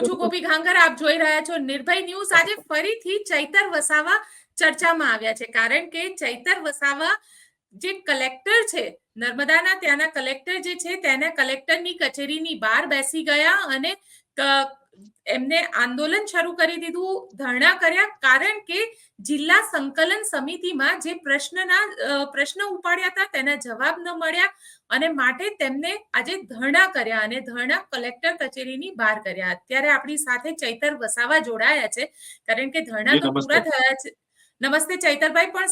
હું છું ગોપી ઘાંગર આપ જોઈ રહ્યા છો નિર્ભય ન્યૂઝ. આજે ફરીથી ચૈતર વસાવા ચર્ચામાં આવ્યા છે. કારણ કે ચૈતર વસાવા જે કલેક્ટર છે નર્મદાના ત્યાંના કલેક્ટર જે છે તેના કલેક્ટરની કચેરીની બહાર બેસી ગયા અને એમને આંદોલન શરૂ કરી દીધું ધરણા કર્યા કારણ કે જિલ્લા સંકલન સમિતિમાં જે પ્રશ્નના પ્રશ્ન ઉપાડ્યા હતા તેના જવાબ ન મળ્યા અને માટે તેમને આજે ધરણા કર્યા અને ધરણા કલેક્ટર કચેરીની બહાર કર્યા. અત્યારે આપણી સાથે ચૈતર વસાવા જોડાયા છે. કારણ કે ધરણા તો. પૂરા થયા છે. નમસ્તે ચૈતરભાઈ પણ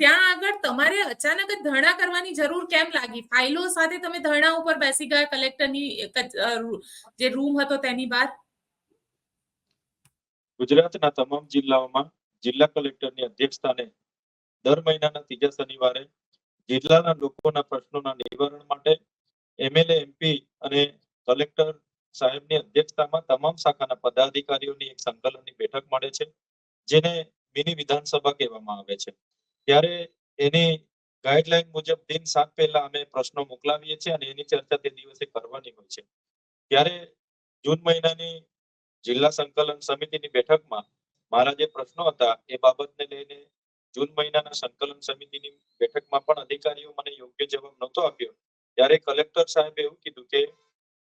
ત્યાં આગળ તમારે અચાનક જ ધરણા કરવાની જરૂર કેમ લાગી? ફાઇલો સાથે તમે ધરણા ઉપર બેસી ગયા કલેક્ટરની જે રૂમ હતો તેની બહાર? ગુજરાતના તમામ જિલ્લાઓમાં જિલ્લા કલેક્ટરની અધ્યક્ષતાને દર મહિનાના ત્રીજા શનિવારે જિલ્લાના લોકોના પ્રશ્નોના નિવારણ માટે એમએલએ, એમપી અને કલેક્ટર સાહેબની અધ્યક્ષતામાં તમામ શાખાના પદાધિકારીઓની એક સંકલનની બેઠક મળે છે, જેને મિની વિધાનસભા કહેવામાં આવે છે. ત્યારે એની ગાઈડલાઈન મુજબ દિન સાત પહેલા અમે પ્રશ્નો મોકલાવીએ છીએ અને એની ચર્ચા તે દિવસે કરવાની હોય છે. ત્યારે જૂન મહિનાની જિલ્લા સંકલન સમિતિની બેઠકમાં મારા જે પ્રશ્નો હતા એ બાબતને લઈને જૂન મહિનાના સંકલન સમિતિની બેઠકમાં પણ અધિકારીઓ મને યોગ્ય જવાબ નહોતો આપ્યો. ત્યારે કલેક્ટર સાહેબે એવું કીધું કે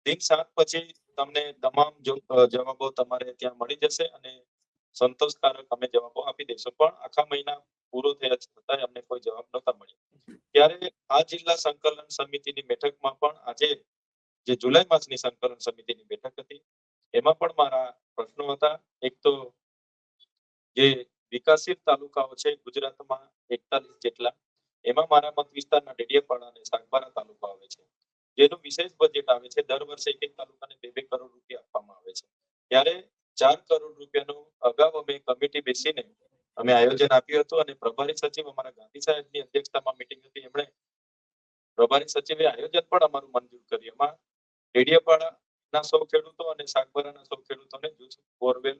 દિન સાત પછી તમને તમામ જવાબો તમારે ત્યાં મળી જશે અને સંતોષકારક અમે જવાબો આપી દઈશું. પણ આખા મહિના પૂરો થયા છતાં અમને કોઈ જવાબ નહોતા મળ્યા. ત્યારે આ જિલ્લા સંકલન સમિતિની બેઠકમાં પણ આજે જે જુલાઈ માસની સંકલન સમિતિની બેઠક હતી, એમાં પણ મારા પ્રશ્નો હતા. એક તો જે વિકાસશીલ તાલુકાઓ છે ગુજરાતમાં એકતાલીસ જેટલા, એમાં મારા મત વિસ્તારના ડેડિયાપાડા અને સાગબારા તાલુકા આવે છે. જેનું વિશેષ બજેટ આવે છે. દર વર્ષે એક એક તાલુકાને બે બે કરોડ રૂપિયા આપવામાં આવે છે. ત્યારે ચાર કરોડ રૂપિયાનું અગાઉ અમે કમિટી બેસીને અમે આયોજન આપ્યું હતું અને પ્રભારી સચિવ અમારા ગાંધી સાહેબની અધ્યક્ષતામાં મિટિંગ હતી. એમણે પ્રભારી સચિવે આયોજન પણ અમારું મંજૂર કર્યું. એમાં ડેડિયાપાડાના સૌ ખેડૂતો અને સાગબારાના સૌ ખેડૂતોને જૂથ બોરવેલ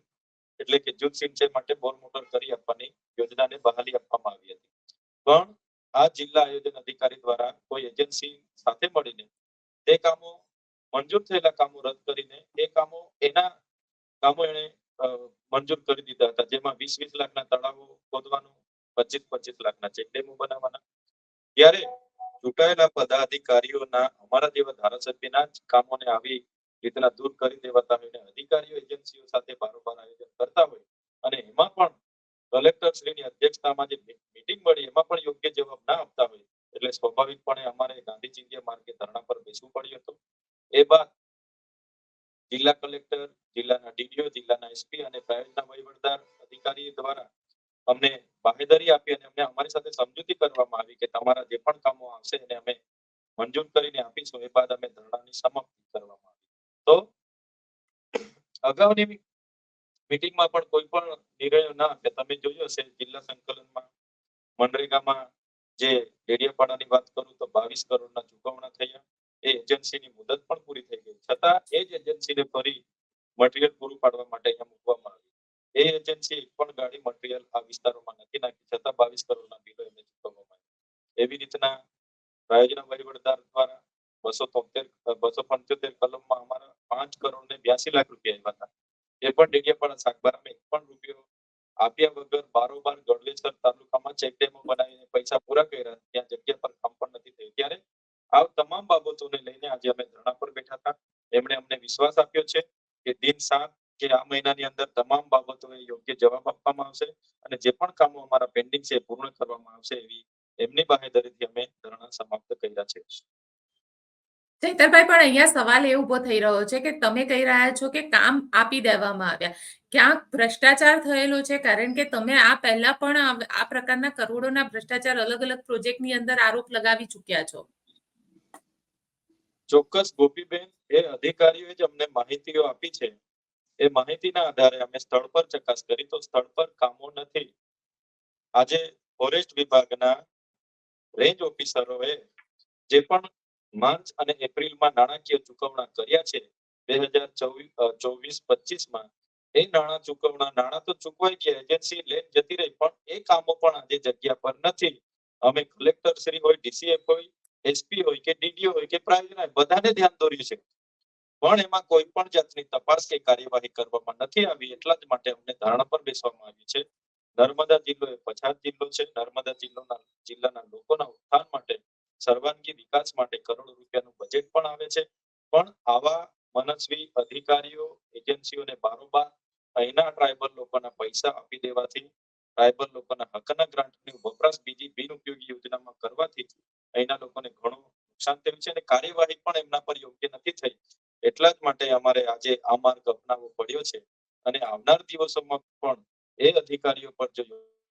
એટલે કે જૂથ સિંચાઈ માટે બોર મોટર કરી આપવાની યોજનાને બહાલી આપવામાં આવી હતી. પણ આ જિલ્લા આયોજન અધિકારી દ્વારા કોઈ એજન્સી સાથે મળીને તે કામો મંજૂર થયેલા કામો રદ કરીને એ કામો એના કામો અ, મંજૂર કરી દીધા હતા. જેમાં વીસ વીસ લાખના તળાવો ખોદવાનું પચીસ પચીસ લાખના ચેકડેમો બનાવવાના. ત્યારે ચૂંટાયેલા પદાધિકારીઓના, અમારા જેવા ધારાસભ્યના જ કામોને આવી રીતના દૂર કરી દેવાતા હોય અધિકારીઓ એજન્સીઓ સાથે બારોબાર આયોજન કરતા હોય. અને એમાં પણ કલેક્ટર શ્રીની અધ્યક્ષતામાં જે મીટિંગ મળી, એમાં પણ યોગ્ય જવાબ ના આપતા હોય. એટલે સ્વાભાવિકપણે અમારે ગાંધી ચિંધ્યા માર્ગે ધરણા પર બેસવું પડ્યું હતું. એ બાદ જિલ્લા કલેક્ટર જિલ્લાના ડીડીઓ, જિલ્લાના એસપી અને પ્રાંતના વહીવટદાર અધિકારી દ્વારા અમને બાહેધરી આપી અને અમને અમારી સાથે સમજૂતી કરવામાં આવી કે તમારા જે પણ કામો આવશે એને અમે મંજૂર કરીને આપીશું. એ બાદ અમે ધરણાની સમાપ્તિ કરવામાં આવી. તો અગાઉની મીટિંગમાં પણ કોઈ પણ નિર્ણયો ના કે તમે જોયું હશે, જિલ્લા સંકલનમાં મનરેગામાં જે ડેડિયાપાડાની વાત કરું તો બાવીસ કરોડના ચુકવણા થયા. એ એજન્સીની મુદત પણ પૂરી થઈ ગઈ. છતાં એ જ એજન્સીને ફરી મટીરિયલ પૂરું પાડવા માટે અહીંયા મૂકવામાં આવી. એ એજન્સી એક પણ ગાડી મટીરિયલ આ વિસ્તારોમાં નથી નાખી, છતાં બાવીસ કરોડના બિલો એમને ચૂકવવામાં આવ્યા. એવી રીતના રાયોજના વહીવટદાર દ્વારા બસો તોતેર બસો પંચોતેર કલમમાં અમારા પાંચ કરોડ ને બ્યાસી લાખ રૂપિયા આવ્યા હતા. એ પણ ડેડિયાપાડા સાગબારામાં એક પણ રૂપિયો આપ્યા વગર બારોબાર ગઢવેસર તાલુકામાં ચેક બનાવીને પૈસા પૂરા કર્યા. ત્યાં જગ્યા પર કામ પણ નથી થયું. ત્યારે આ તમામ બાબતોને લઈને આજે અમે ધરણા પર બેઠા હતા. એમણે અમને વિશ્વાસ આપ્યો છે. કે દિન સાત કે આ મહિનાની અંદર તમામ બાબતોને યોગ્ય જવાબ આપવામાં આવશે અને જે પણ કામો અમારા પેન્ડિંગ છે પૂર્ણ કરવામાં આવશે એવી એમની બાહેધરીથી અમે ધરણા સમાપ્ત કર્યા છે. ચૈતરભાઈ, પણ અહીંયા સવાલ એ ઊભો થઈ રહ્યો છે કે તમે કહી રહ્યા છો કે કામ આપી દેવામાં આવ્યા. ક્યાંક ભ્રષ્ટાચાર થયેલો છે, કારણ કે તમે આ પહેલા પણ આ પ્રકારના કરોડોના ભ્રષ્ટાચાર અલગ અલગ પ્રોજેક્ટની અંદર આરોપ લગાવી ચૂક્યા છો. ચોક્કસ ગોપીબેન, એ અધિકારીઓએ જ અમને માહિતીઓ આપી છે. એ માહિતીના આધારે અમે સ્થળ પર ચકાસ કરી, તો સ્થળ પર કામો નથી. આજે ફોરેસ્ટ વિભાગના રેન્જ ઓફિસરોએ જે પણ માર્ચ અને એપ્રિલમાં નાણાકીય ચૂકવણા કર્યા છે, બે હજાર ચોવીસ, પચીસમાં, એ નાણાં ચૂકવણા, નાણાં તો ચૂકવાઈ ગયા, એજન્સી લેન જતી રહી, પણ એ કામો પણ આજે જગ્યા પર નથી. અમે કલેક્ટર શ્રી હોય, ડીસીએફ હોય એસપી હોય કે ડીડીઓ હોય કે પ્રાંતના બધાને ધ્યાન દોર્યું છે. પણ એમાં કોઈ પણ જાતની તપાસ કે કાર્યવાહી કરવામાં નથી આવી એટલા જ માટે અમને ધારણા પર બેસવામાં આવી છે. નર્મદા જિલ્લો એ પછાત જિલ્લો છે. નર્મદા જિલ્લોના, જિલ્લાના લોકોના ઉત્થાન માટે, સર્વાંગી વિકાસ માટે કરોડો રૂપિયાનું બજેટ પણ આવે છે. પણ આવા મનસ્વી અધિકારીઓ એજન્સીઓને બારોબાર અહીંના ટ્રાઇબલ લોકોના પૈસા આપી દેવાથી ટ્રાઇબલ લોકોના હકના ગ્રાન્ટની વપરાશ બીજી બિનઉપયોગી યોજનામાં કરવાથી અહીંના લોકોને ઘણું નુકસાન થયું છે અને કાર્યવાહી પણ એમના પર યોગ્ય નથી થઈ. એટલા જ માટે અમારે આજે આ માર્ગ અપનાવવો પડ્યો છે અને આવનાર દિવસોમાં પણ એ અધિકારીઓ પર જો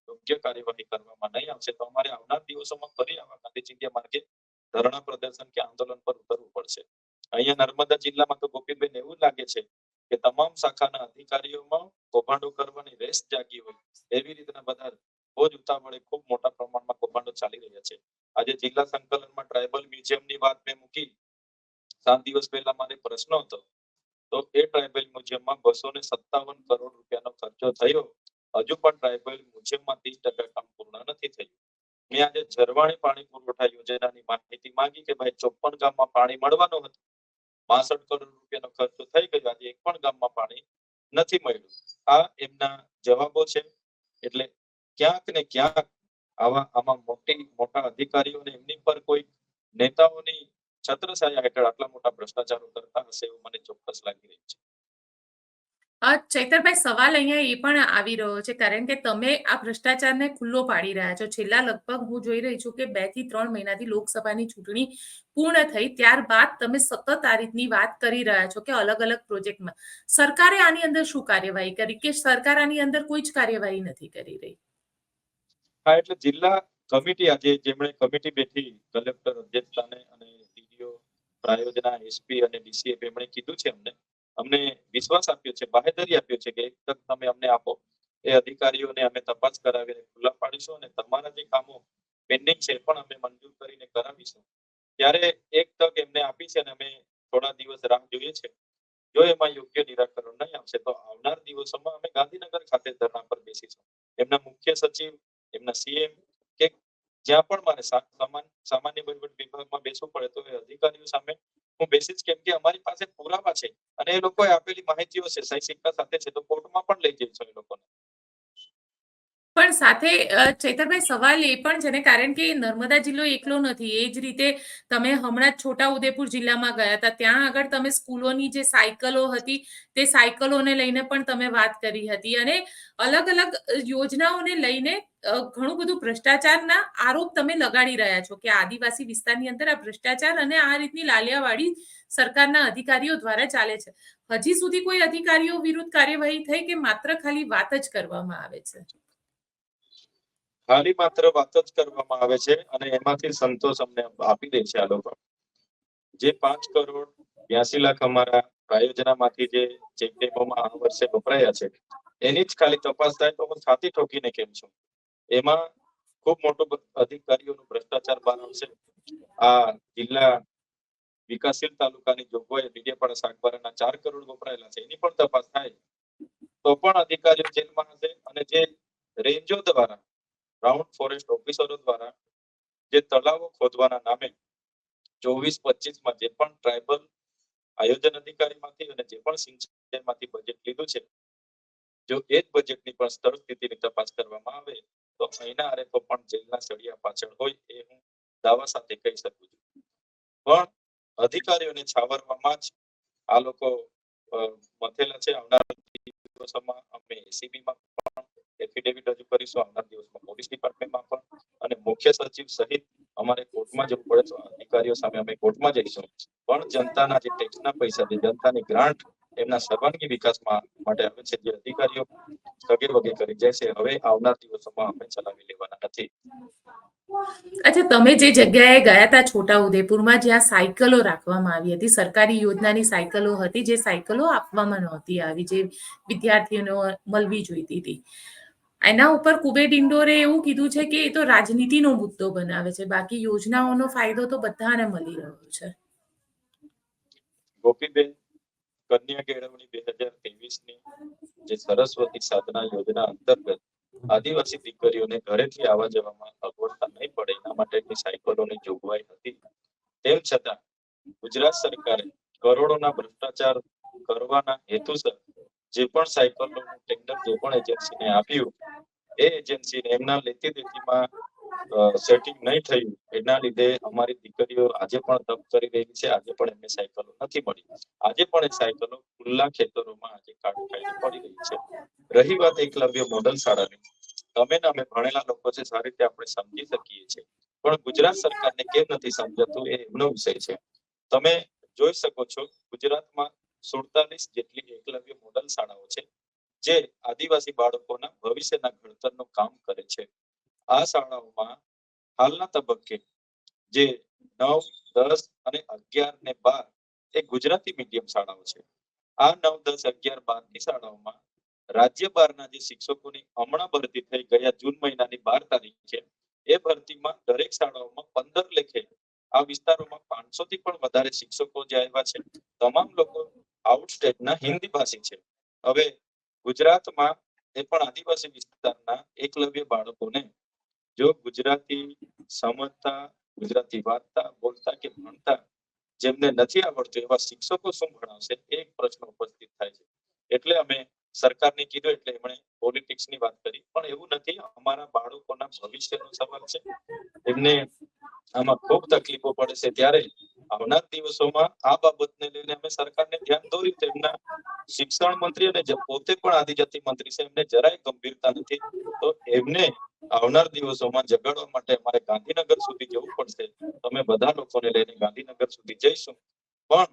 યોગ્ય કાર્યવાહી કરવામાં નહીં આવશે તો અમારે આવનાર દિવસોમાં ફરી આવા ગાંધી ચિંધ્યા માર્ગે ધરણા પ્રદર્શન કે આંદોલન પર ઉતરવું પડશે. અહીંયા નર્મદા જિલ્લામાં તો ગોપીબેન એવું લાગે છે કે તમામ શાખાના અધિકારીઓમાં કૌભાંડો કરવાની રેસ જાગી હોય એવી રીતના બધા બહુ જ ઉતાવળે ખૂબ મોટા પ્રમાણમાં કૌભાંડો ચાલી રહ્યા છે. આજે જિલ્લા સંકલનમાં ટ્રાઇબલ મ્યુઝિયમની વાત મેં મૂકી. સાત દિવસ પહેલા મારે પ્રશ્ન હતો. તો એ ટ્રાઇબલ મ્યુઝિયમમાં બસો ને સત્તાવન કરોડ રૂપિયાનો ખર્ચો થયો. હજુ પણ ટ્રાઇબલ મ્યુઝિયમમાં ત્રીસ ટકા કામ પૂર્ણ નથી થયું. મેં આજે ઝરવાણી પાણી પુરવઠા યોજનાની માહિતી માંગી કે ભાઈ ચોપન ગામમાં પાણી મળવાનું હતું. બાસઠ કરોડ રૂપિયાનો ખર્ચો થઈ ગયો. આજે એક પણ ગામમાં પાણી નથી મળ્યું. આ એમના જવાબો છે. એટલે ક્યાંક ને ક્યાંક આવા આમાં મોટી મોટા અધિકારીઓને એમની પર કોઈ નેતાઓની છત્રછાયા હેઠળ આટલા મોટા ભ્રષ્ટાચારો કરતા હશે એવું મને ચોક્કસ લાગી રહ્યું છે. ચૈતરભાઈ, સવાલ અહીંયા એ પણ આવી રહ્યો છે. કારણ કે તમે આ ભ્રષ્ટાચારને ખુલ્લો પાડી રહ્યા છો. છેલ્લા લગભગ હું જોઈ રહી છું કે બેથી ત્રણ મહિનાથી લોકસભાની ચૂંટણી પૂર્ણ થઈ. ત્યારબાદ તમે સતત આ રીતની વાત કરી રહ્યા છો કે અલગ અલગ પ્રોજેક્ટમાં. સરકારે આની અંદર શું કાર્યવાહી કરી? કે સરકાર આની અંદર કોઈ જ કાર્યવાહી નથી કરી રહી? હા, એટલે જિલ્લા કમિટી આજે જેમણે કમિટી બેઠી, કલેક્ટર અધ્યક્ષતાને અને ડીડીઓ, પ્રાયોજના, એસપી અને ડીસીએફ એમણે કીધું છે અમને. અમને વિશ્વાસ આપ્યો છે, બાહેધરી આપ્યો છે કે એક તમે અમને આપો. એ અધિકારીઓને અમે તપાસ કરાવીને ખુલ્લા પાડીશું અને તમારા જે કામો પેન્ડિંગ છે પણ અમે મંજૂર કરીને કરાવીશું. ત્યારે એક તક એમને આપી છે અને અમે થોડા દિવસ રાહ જોઈએ છે. જો એમાં યોગ્ય નિરાકરણ નહીં આવશે, તો આવનાર દિવસોમાં અમે ગાંધીનગર ખાતે ધરણા પર બેસીશું. એમના મુખ્ય સચિવ એમના સીએમ કે જ્યાં પણ મારે સામાન્ય વહીવટ વિભાગમાં બેસવું પડે તો એ અધિકારીઓ સામે હું બેસીશ કેમ કે અમારી પાસે પુરાવા છે અને એ લોકોએ આપેલી માહિતીઓ છે સહી સિક્કા સાથે છે તો કોર્ટમાં પણ લઈ જઈશું એ લોકોને. પણ સાથે ચૈતરભાઈ, સવાલ એ પણ છે ને, કારણ કે નર્મદા જિલ્લો એકલો નથી. એ જ રીતે તમે હમણાં છોટા ઉદેપુર જિલ્લામાં ગયા હતા. ત્યાં આગળ તમે સ્કૂલોની જે સાયકલો હતી, તે સાયકલોને લઈને પણ તમે વાત કરી હતી. અને અલગ અલગ યોજનાઓને લઈને ઘણું બધું ભ્રષ્ટાચારના આરોપ તમે લગાડી રહ્યા છો કે આદિવાસી વિસ્તારની અંદર આ ભ્રષ્ટાચાર અને આ રીતની લાલિયાવાડી સરકારના અધિકારીઓ દ્વારા ચાલે છે. હજી સુધી કોઈ અધિકારીઓ વિરુદ્ધ કાર્યવાહી થઈ કે માત્ર ખાલી વાત જ કરવામાં આવે છે? ખાલી માત્ર વાત જ કરવામાં આવે છે અને એમાંથી સંતોષ અમને આપી દે છે આ લોકો. જે પાંચ કરોડ બ્યાસી લાખ અમારા પ્રાયોજનામાંથી જે ચેક ડેમોમાં આ વર્ષે વપરાયા છે, એની જ ખાલી તપાસ થાય તો હું છાતી ઠોકીને કેમ છું? એમાં ખૂબ મોટો અધિકારીઓનો ભ્રષ્ટાચાર બહાર આવશે. આ જિલ્લા વિકાસશીલ તાલુકાની જોગવાઈ પણ શાકબારાના ચાર કરોડ વપરાયેલા છે, એની પણ તપાસ થાય તો પણ અધિકારીઓ જેલમાં હશે અને જે રેન્જો દ્વારા રાઉન્ડ ફોરેસ્ટ ઓફિસરો દ્વારા જે તળાવો ખોદવાના નામે ચોવીસ પચીસમાં જે પણ ટ્રાઇબલ આયોજન અધિકારીમાંથી અને જે પણ સિંચાઈમાંથી બજેટ લીધું છે, જો એ જ બજેટની પણ સ્તર સ્થિતિની તપાસ કરવામાં આવે, તો અહીંના આરેફો પણ જેલના સળિયા પાછળ હોય એ હું દાવા સાથે કહી શકું છું. પણ અધિકારીઓને છાવરવામાં જ આ લોકો મથેલા છે. આવનાર દિવસોમાં અમે એસીબીમાં પણ એફિડેવિટ રજૂ કરીશું આવનાર દિવસમાં. પોલીસ ડિપાર્ટમેન્ટમાં પણ અને મુખ્ય સચિવ સહિત અમારે કોર્ટમાં જવું પડે અધિકારીઓ સામે અમે કોર્ટમાં જઈશું. પણ જનતાના જે ટેક્સના પૈસા છે, જનતાની ગ્રાન્ટ એમના સર્વાંગી વિકાસમાં માટે આવે છે, જે અધિકારીઓ સગે વગે કરી જાય છે, હવે આવનાર દિવસોમાં અમે ચલાવી લેવાના નથી. અચ્છા, તમે જે જગ્યાએ ગયા હતા છોટા ઉદેપુરમાં જ્યાં સાયકલો રાખવામાં આવી હતી, સરકારી યોજનાની સાયકલો હતી, જે સાયકલો આપવામાં નહોતી આવી, જે વિદ્યાર્થીઓને મળવી જોઈતી હતી. એના ઉપર કુબેર ડિંડોરે એવું કીધું છે કે એ તો રાજનીતિનો મુદ્દો બનાવે છે. બાકી યોજનાઓનો ફાયદો તો બધાને મળી રહ્યો છે. ગોપીબેન કન્યા કેળવણી બે હજાર ત્રેવીસની જે સરસ્વતી સાધના યોજના અંતર્ગત આદિવાસી દીકરીઓને ઘરેથી આવવા જવામાં અગવડતા નહીં પડે, એના માટેની સાયકલોની જોગવાઈ હતી. તેમ છતાં ગુજરાત સરકારે કરોડોના ભ્રષ્ટાચાર કરવાના હેતુસર જે પણ સાયકલોનું ટેન્ડર જે પણ એજન્સીને આપ્યું, એ એજન્સીને એમના લેતી દેતીમાં સેટિંગ નહીં થયું. એના લીધે અમારી દીકરીઓ આજે પણ તપ કરી રહી છે. આજે પણ એમને સાયકલો નથી મળી. આજે પણ એ સાયકલો ખુલ્લા ખેતરોમાં આજે કાઢી ખાઈને પડી રહી છે. રહી વાત એકલવ્ય મોડલ શાળાની. તમે ને અમે ભણેલા લોકો છે, સારી રીતે આપણે સમજી શકીએ છીએ. પણ ગુજરાત સરકારને કેમ નથી સમજાતું એ એમનો વિષય છે. તમે જોઈ શકો છો, ગુજરાતમાં સુડતાલીસ જેટલી એકલવ્ય મોડલ શાળાઓ છે, જે આદિવાસી બાળકોના ભવિષ્યના ઘડતરનું કામ કરે છે. આ શાળાઓમાં હાલના તબક્કે જે નવ, દસ અને અગિયાર ને બાર એ ગુજરાતી મીડિયમ શાળાઓ છે. આ નવ, દસ, અગિયાર બારની શાળાઓમાં રાજ્ય બારના જે શિક્ષકોની હમણાં ભરતી થઈ ગયા જૂન મહિનાની બાર તારીખે, એ ભરતીમાં દરેક શાળાઓમાં પંદર લેખે આ વિસ્તારોમાં પાંચસો થી પણ વધારે શિક્ષકો જે આવ્યા છે, તમામ સ્ટેટના હિન્દી ભાષી છે. હવે ગુજરાતમાં એ પણ આદિવાસી વિસ્તારના એકલવ્ય બાળકોને જો ગુજરાતી સમજતા, ગુજરાતી વાંચતા, બોલતા કે ભણતા જેમને નથી આવડતું એવા શિક્ષકો શું ભણાવશે? એક પ્રશ્ન ઉપસ્થિત થાય છે. એટલે અમે સરકારને કીધું એટલે એમણે પોલિટિક્સની વાત કરી. પણ એવું નથી, અમારા બાળકોના ભવિષ્યનો સવાલ છે. એમને આમાં ખૂબ તકલીફો પડે છે. ત્યારે આવનાર દિવસોમાં આ બાબતને લઈને અમે સરકારને ધ્યાન દોરી તેમના શિક્ષણ મંત્રી અને પોતે પણ આદિજાતિ મંત્રી છે, એમને જરાય ગંભીરતા નથી. તો એમને આવનાર દિવસોમાં જગાડવા માટે અમારે ગાંધીનગર સુધી જવું પડશે. તમે બધા લોકોને લઈને ગાંધીનગર સુધી જઈશું. પણ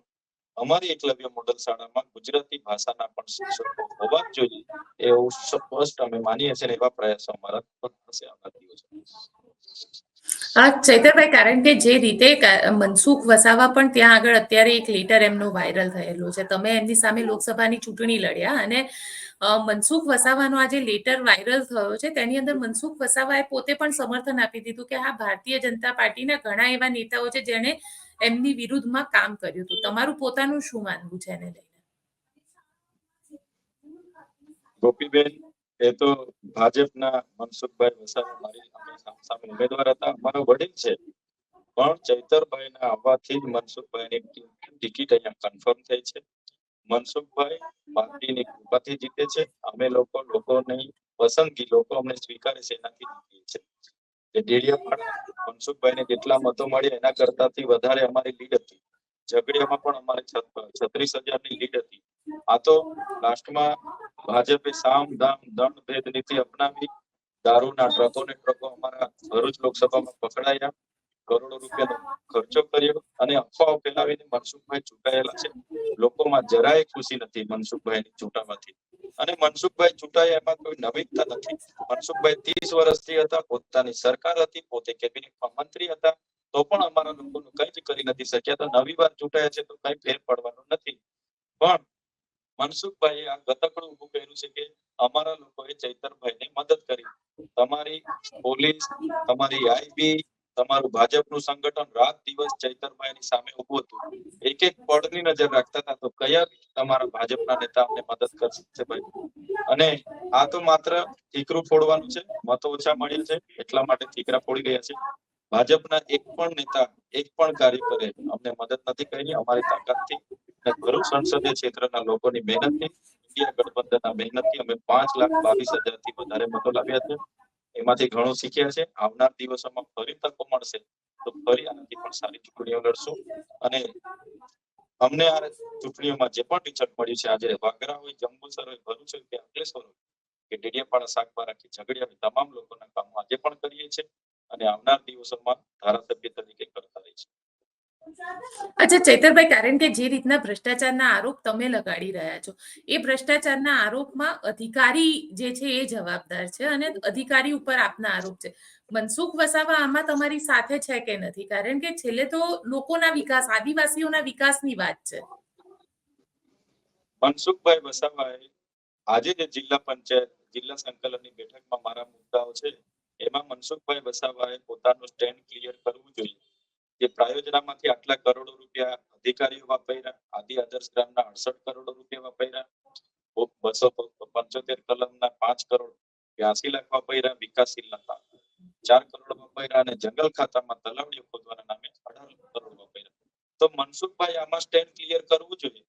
અમારી એકલવ્ય મોડલ શાળામાં ગુજરાતી ભાષાના પણ શિક્ષકો હોવા જ જોઈએ. એવું સ્પષ્ટ અમે માનીએ છીએ એવા પ્રયાસો અમારા થશે આવનાર દિવસોમાં. હા ચૈતરભાઈ, કારણ કે જે રીતે મનસુખ વસાવા પણ ત્યાં આગળ અત્યારે એક લેટર એમનો વાયરલ થયેલો છે. તમે એમની સામે લોકસભાની ચૂંટણી લડ્યા અને મનસુખ વસાવાનો આ જે લેટર વાયરલ થયો છે, તેની અંદર મનસુખ વસાવાએ પોતે પણ સમર્થન આપી દીધું કે હા, ભારતીય જનતા પાર્ટીના ઘણા એવા નેતાઓ છે જેણે એમની વિરુદ્ધમાં કામ કર્યું હતું. તમારું પોતાનું શું માનવું છે એને લઈને? ગોપીબેન, એ તો ભાજપના મનસુખભાઈ વસાવા મારી ઉમેદવાર હતા. અમારા વડીલ છે. પણ ચૈતરભાઈના આવવાથી જ મનસુખભાઈ ની ટિકિટ અહીંયા કન્ફર્મ થઈ છે. મનસુખભાઈ પાર્ટીની કૃપાથી જીતે છે. અમે લોકો લોકોની પસંદગી લોકો અમને સ્વીકારે છે, એનાથી જીતીએ છે. જે ડેડિયાપાડા જેટલા મતો મળ્યા, એના કરતાથી વધારે અમારી લીડ હતી. ઝઘડિયામાં પણ અમારે છત્રીસ હજારની લીડ હતી. આ તો લાસ્ટમાં ભાજપે સામ, દામ, દંડ ભેદ નીતિ અપનાવી દારૂના ટ્રકો ને ટ્રકો અમારા ભરૂચ લોકસભામાં પકડાયા, કરોડો રૂપિયાનો ખર્ચો કર્યો અને અફવાઓ ફેલાવીને મનસુખભાઈ ચૂંટાયેલા છે. લોકોમાં જરાય ખુશી નથી મનસુખભાઈની ચૂંટાવાથી. અને મનસુખભાઈ ચૂંટાયા એમાં કોઈ નવીનતા નથી. મનસુખભાઈ ત્રીસ વર્ષથી હતા, પોતાની સરકાર હતી, પોતે કેબિનેટમાં મંત્રી હતા, તો પણ અમારા લોકોનું કઈ જ કરી નથી શક્યા. તો નવી વાર ચૂંટાયા છે તો કઈ ફેર પડવાનો નથી. પણ મનસુખભાઈએ આ ગતકડું ઉભું કર્યું છે કે અમારા લોકોએ ચૈતરભાઈને મદદ કરી. તમારી પોલીસ, તમારી આઈબી, તમારું ભાજપનું સંગઠન રાત દિવસ ચૈતરભાઈની સામે ઉભું હતું. એક એક પળની નજર રાખતા હતા તો કયા તમારા ભાજપના નેતા અમને મદદ કરશે ભાઈ? અને આ તો માત્ર ઠીકરું ફોડવાનું છે, મતો ઓછા મળ્યા છે, એટલા માટે ઠીકરા ફોડી રહ્યા છે. ભાજપના એક પણ નેતા, એક પણ કાર્યકરે અમને મદદ નથી કરી, અમારી તાકાતથી ભરૂચ સંસદીય ક્ષેત્રના લોકોની મહેનતથી, ઇન્ડિયા ગઠબંધનના મહેનતથી અમે પાંચ લાખ બાવીસ હજારથી વધારે મતો લાવ્યા છે. એમાંથી ઘણું શીખ્યા છે. આવનાર દિવસોમાં ફરી તકો મળશે તો ફરી આનાથી પણ સારી ચૂંટણીઓ લડશું. અને અમને આ ચૂંટણીઓમાં જે પણ રિઝલ્ટ મળ્યું છે, આજે વાગરા હોય જંબુસર હોય ભરૂચ હોય કે અંકલેશ્વર હોય કે ડેડિયાપાડા શાકબારા કે ઝઘડિયા હોય તમામ લોકોના કામો આજે પણ કરીએ છીએ. અને આવનાર દિવસોમાં ધારાસભ્ય તરીકે કરતા રહીશું અચ્છા ચૈતરભાઈ કારણ કે જે રીતના ભ્રષ્ટાચારના આરોપ તમે લગાડી રહ્યા છો એ ભ્રષ્ટાચારના આરોપમાં અધિકારી જે છે એ જવાબદાર છે અને અધિકારી ઉપર આપના આરોપ છે. મનસુખ વસાવા આમાં તમારી સાથે છે કે નથી? કારણ કે છેલ્લે તો લોકોના વિકાસ આદિવાસીઓના વિકાસની વાત છે. મનસુખભાઈ વસાવાએ આજે જે જિલ્લા પંચાયત જિલ્લા સંકલનની બેઠકમાં મારા મુદ્દાઓ છે એમાં મનસુખભાઈ વસાવાએ પોતાનું સ્ટેન્ડ ક્લિયર કરવું જોઈએ. જે પ્રાયોજનામાંથી આટલા કરોડો રૂપિયા અધિકારીઓ વાપર્યા, આદિ આદર્શ ગ્રામના અડસઠ કરોડો રૂપિયા વાપર્યા બસો પંચોતેર કલમના પાંચ કરોડ બ્યાસી લાખ વાપર્યા વિકાસશીલના તા- ચાર કરોડ વાપર્યા અને જંગલ ખાતામાં તલાવડીઓ ખોદવાના નામે અઢાર કરોડ વાપર્યા. તો મનસુખભાઈ આમાં સ્ટેન્ડ ક્લિયર કરવું જોઈએ.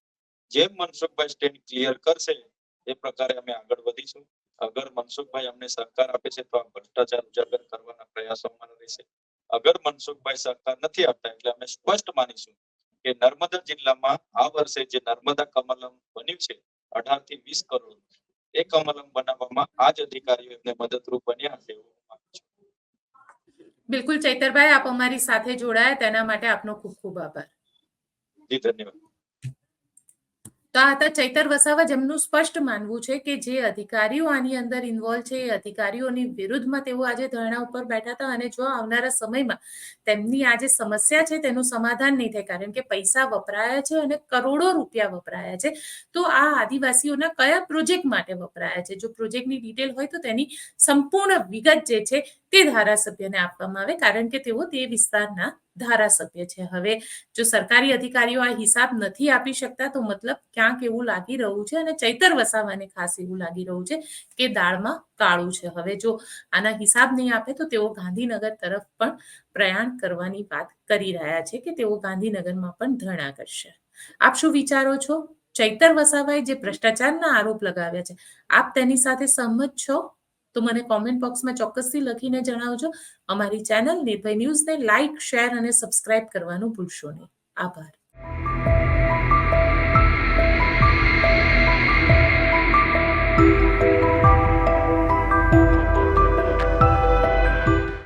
જેમ મનસુખભાઈ સ્ટેન્ડ ક્લિયર કરશે, એ પ્રકારે અમે આગળ વધીશું. મનસુખભાઈ અમને સહકાર આપે છે તો આ ભ્રષ્ટાચાર ઉજાગર કરવાના પ્રયાસો અમારા રહેશે. અગર મનસુખભાઈ સહકાર નથી આપતા એટલે અમે સ્પષ્ટ માનીશું કે નર્મદા જિલ્લામાં આ વર્ષે જે નર્મદા કમલમ બન્યું છે અઢારથી વીસ કરોડ એ કમલમ બનાવવામાં આ જ અધિકારીઓ એમને મદદરૂપ બન્યા છે એવું માનું છું. બિલકુલ ચૈતરભાઈ આપ અમારી સાથે જોડાયા તેના માટે આપનો ખૂબ ખૂબ આભાર. જી ધન્યવાદ. તો આ હતા ચૈતર વસાવા જેમનું સ્પષ્ટ માનવું છે કે જે અધિકારીઓ આની અંદર ઇન્વોલ્વ છે, એ અધિકારીઓની વિરુદ્ધમાં તેઓ આજે ધરણા ઉપર બેઠા હતા અને જો આવનારા સમયમાં તેમની આ જે સમસ્યા છે તેનું સમાધાન નહીં થાય, કારણ કે પૈસા વપરાયા છે અને કરોડો રૂપિયા વપરાયા છે, તો આ આદિવાસીઓના કયા પ્રોજેક્ટ માટે વપરાયા છે? જો પ્રોજેક્ટની ડિટેલ હોય તો તેની સંપૂર્ણ વિગત જે છે તે ધારાસભ્યને આપવામાં આવે, કારણ કે તેઓ તે વિસ્તારના ધારાસભ્ય છે. હવે, જો સરકારી અધિકારીઓ આ હિસાબ નથી આપી શકતા, તો મતલબ ક્યાંક એવું લાગી રહ્યું છે અને ચૈતર વસાવાને ખાસ એવું લાગી રહ્યું છે કે દાળમાં કાળું છે. હવે જો આના હિસાબ નહીં આપે, તો તેઓ ગાંધીનગર તરફ પણ પ્રયાણ કરવાની વાત કરી રહ્યા છે કે તેઓ ગાંધીનગરમાં પણ ધરણા કરશે. આપ શું વિચારો છો? ચૈતર વસાવાએ જે ભ્રષ્ટાચારના આરોપ લગાવ્યા છે, આપ તેની સાથે સહમત છો? તો મને કોમેન્ટ બોક્સમાં ચોક્કસથી લખીને જણાવજો. અમારી ચેનલ નિર્ભય ન્યૂઝને લાઇક શેર અને સબસ્ક્રાઇબ કરવાનું ભૂલશો નહીં. આભાર.